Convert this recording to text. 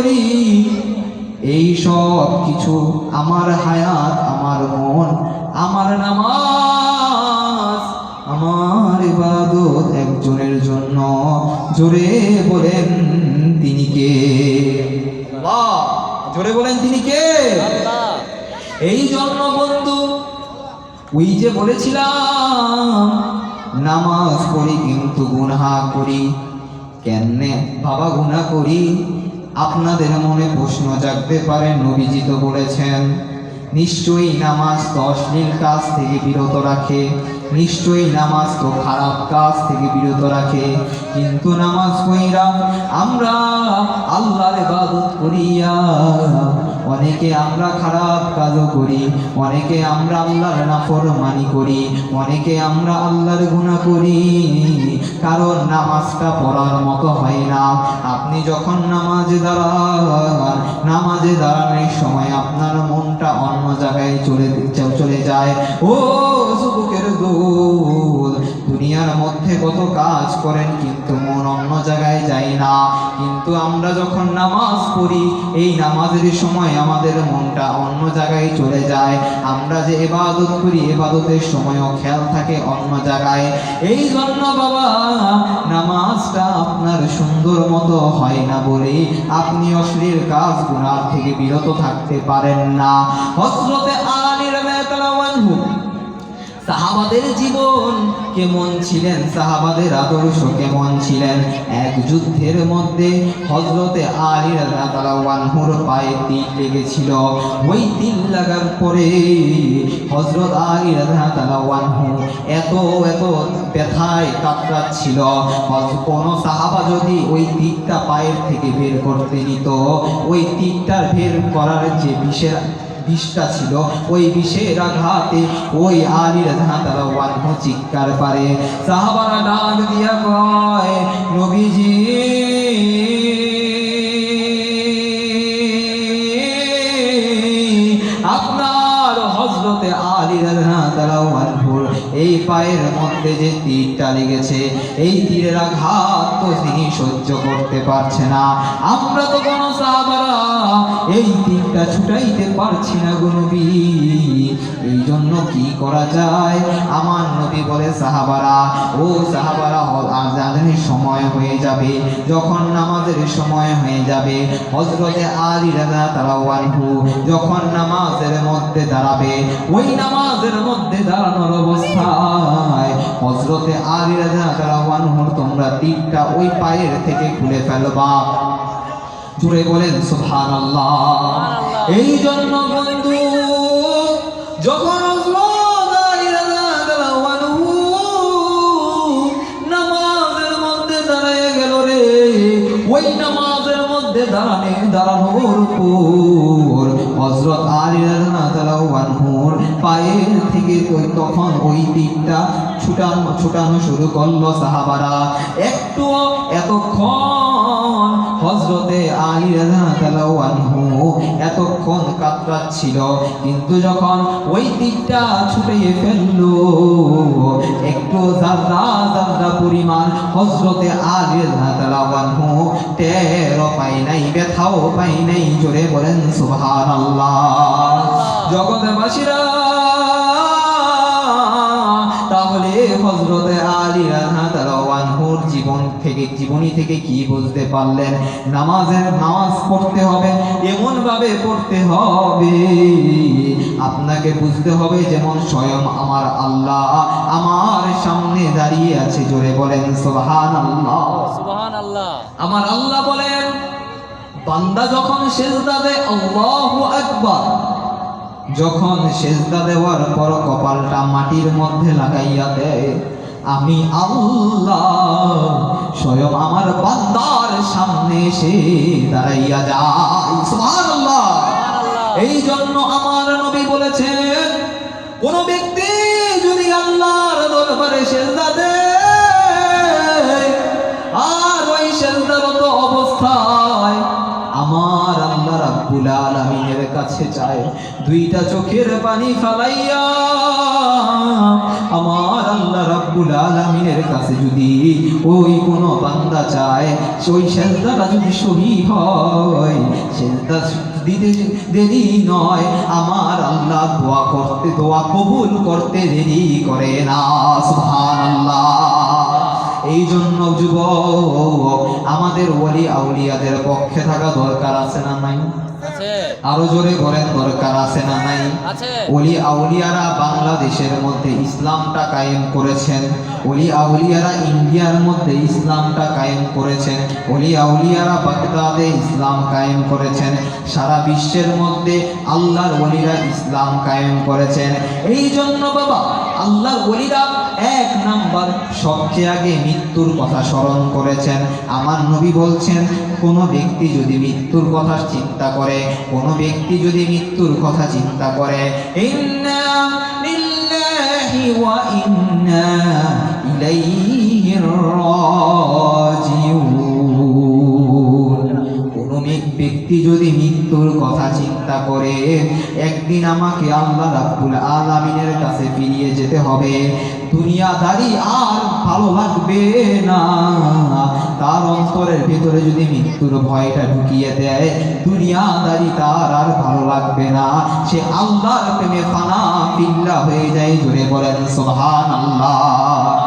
করি। এই সব কিছু আমার হায়াত আমার মন আমার নামাজ আমার ইবাদত একজনের জন্য। জোরে বলেন তিনি কে? জোরে বলেন তিনি কে? এই জন্য বন্ধু ওই যে বলেছিলাম নামাজ পড়ি কিন্তু গুনাহা করি। কেন বাবা গুনাহ করি। আপনাদের মনে প্রশ্ন জাগতে পারে, নবীজি তো বলেছেন, নিশ্চয়ই নামাজ তো অশ্লীল কাজ থেকে বিরত রাখে, নিশ্চয়ই নামাজ তো খারাপ কাজ থেকে বিরত রাখে, কিন্তু নামাজ কইরা আমরা আল্লাহর ইবাদত করিয়া। অনেকে আমরা খারাপ কাজও করি, অনেকে আমরা আল্লাহর নাফরমানি করি, অনেকে আমরা আল্লাহর গুনাহ করি। কারণ নামাজটা পড়ার মতো হয় না। আপনি যখন নামাজে দাঁড়ান, নামাজে দাঁড়ানোর সময় আপনার মনটা অন্য জায়গায় চলে চলে যায়। ও যুবকের দোল, দুনিয়ার মধ্যে কত কাজ করেন কিন্তু মন অন্য জায়গায় যায় না। কিন্তু আমরা যখন নামাজ পড়ি, এই নামাজের সময় আমাদের মনটা অন্য জায়গায় চলে যায়। আমরা যে এবাদত করি এবাদতের সময়ও খেয়াল থাকে অন্য জায়গায়। এই জন্য বাবা, নামাজটা আপনার সুন্দর মতো হয় না বলে আপনি অশ্লীল কাজ গুনার থেকে বিরত থাকতে পারেন না। হজরতে আলী সাহাবাদের জীবন কেমন ছিলেন? সাহাবাদের আদর্শ কেমন ছিলেন? এক যুদ্ধের মধ্যে হজরতে আলী রাহুর পায়ে তীর লেগেছিল। ওই তীর লাগার পরে হজরত আলী রাহু এত এত ব্যথায় কাতরাচ্ছিল। কোনো সাহাবা যদি ওই তীরটা পায়ের থেকে বের করতে নিত ওই তীরটার বের করার যে বিষের বিষটা ছিল। ওই বিষের আঘাতে ওই আলী ধাঁতারা ওয়ানহ চিৎকার পারে সাহাবারা ডাক দিয়া কয়, নবীজি! আপনার হজরতে আলী ধাঁতারা এই পায়ের মধ্যে যে তীরটা লেগেছে, এই তীরের আঘাত তো তিনি সহ্য করতে পারছে না। আমরা তো কোনো সাহাবারা এই তীরটা ছুটাইতে পারছি না গুনবীর করা যায়। আমার নবী বলে সাহাবারা ও সাহাবারা আজানের সময় হয়ে যাবে। যখন নামাজের সময় হয়ে যাবে হজরতে আলী রাজা তারা ওয়ানহু যখন নামাজের মধ্যে দাঁড়াবে ওই নামাজের মধ্যে দাঁড়ানোর অবস্থায় হজরতে আলী রাজা তারা ওয়ানহুর তোমরা তীরটা ওই পায়ের থেকে খুলে ফেলবা। জুড়ে বলেন সুবহান এই জন্য বন্ধু যখন মধ্যে দাঁড়ানে দাঁড়ানোর পর হযরত আলী রাদিয়াল্লাহু আনহুর পায়ের থেকে ওই তখন ওই দিকটা ছুটানো ছুটানো শুরু করল সাহাবারা। একটু এতক্ষণ হজরতে আলী আনহু এতক্ষণ কাতরাচ্ছিল কিন্তু যখন ওই দিকটা ছুটিয়ে ফেলল একটু জাররা জাররা পরিমাণ হজরতে আলী আনহু টেরও পাই নাই ব্যথাও পাই নাই জোরে বলেন সুবহানাল্লাহ। জগৎবাসীরা তাহলে হজরতে আলী জীবন থেকে জীবনী থেকে কি বুঝতে পারলেন? নামাজের নামাজ পড়তে হবে এমন ভাবে পড়তে হবে। আপনাকে বুঝতে হবে যেমন স্বয়ং আমার আল্লাহ আমার সামনে দাঁড়িয়ে আছে। জোরে বলেন সোহান আল্লাহ সুবহান আল্লাহ আমার আল্লাহ বলেন বান্দা যখন সেজদা দেয় আল্লাহু আকবার। যখন সেজদা দেওয়ার পর কপালটা মাটির মধ্যে লাগাইয়া দেয় আমি আল্লাহ স্বয়ং আমার বান্দার সামনে এসে দাঁড়াইয়া যাই। সুবহানাল্লাহ। এই জন্য আমার নবী বলেছেন কোন ব্যক্তি যদি আল্লাহর দরবারে সেজদা দেয় আর ওই সেজদারত আল্লাহ রাব্বুল আলামিনের কাছে চায় দুইটা চোখের পানি ফালাইয়া আমার আল্লাহ রাব্বুল আলামিনের কাছে যদি ওই কোনো বান্দা চায়, ওই সেজদাটা যদি সহি হয়, সেজদা দেরি নয়। আমার আল্লাহ দোয়া করতে, দোয়া কবুল করতে দেরি করে না এই জন্য যুবক, আমাদের ওলি আউলিয়াদের পক্ষে থাকা দরকার আছে না নাই? আরও জোরে বলেন দরকার আছে না নাই? ওলি আউলিয়ারা বাংলাদেশের মধ্যে ইসলামটা কায়েম করেছেন। ওলি আউলিয়ারা ইন্ডিয়ার মধ্যে ইসলামটা কায়েম করেছেন। ওলি আউলিয়ারা বাগদাদে ইসলাম কায়েম করেছেন। সারা বিশ্বের মধ্যে আল্লাহর ওলিরা ইসলাম কায়েম করেছেন। এই জন্য বাবা আল্লাহর বলিরা এক নাম্বার সবচেয়ে আগে মৃত্যুর কথা স্মরণ করেছেন। আমার নবী বলছেন, কোনো ব্যক্তি যদি মৃত্যুর কথা চিন্তা করে, কোনো ব্যক্তি যদি মৃত্যুর কথা চিন্তা করে ইলাইহি রাজিউন। ব্যক্তি যদি মৃত্যুর কথা চিন্তা করে, একদিন আমাকে আল্লাহ রাব্বুল আলামিনের কাছে ফিরিয়ে যেতে হবে। দুনিয়াদারি আর ভালো লাগবে না। তার অন্তরের ভেতরে যদি মৃত্যুর ভয়টা ঢুকিয়ে দেয়, দুনিয়াদারি তার আর ভালো লাগবে না। সে আল্লাহর প্রেমে ফানা পিল্লা হয়ে যায়, জোরে বলেন সুবহানাল্লাহ।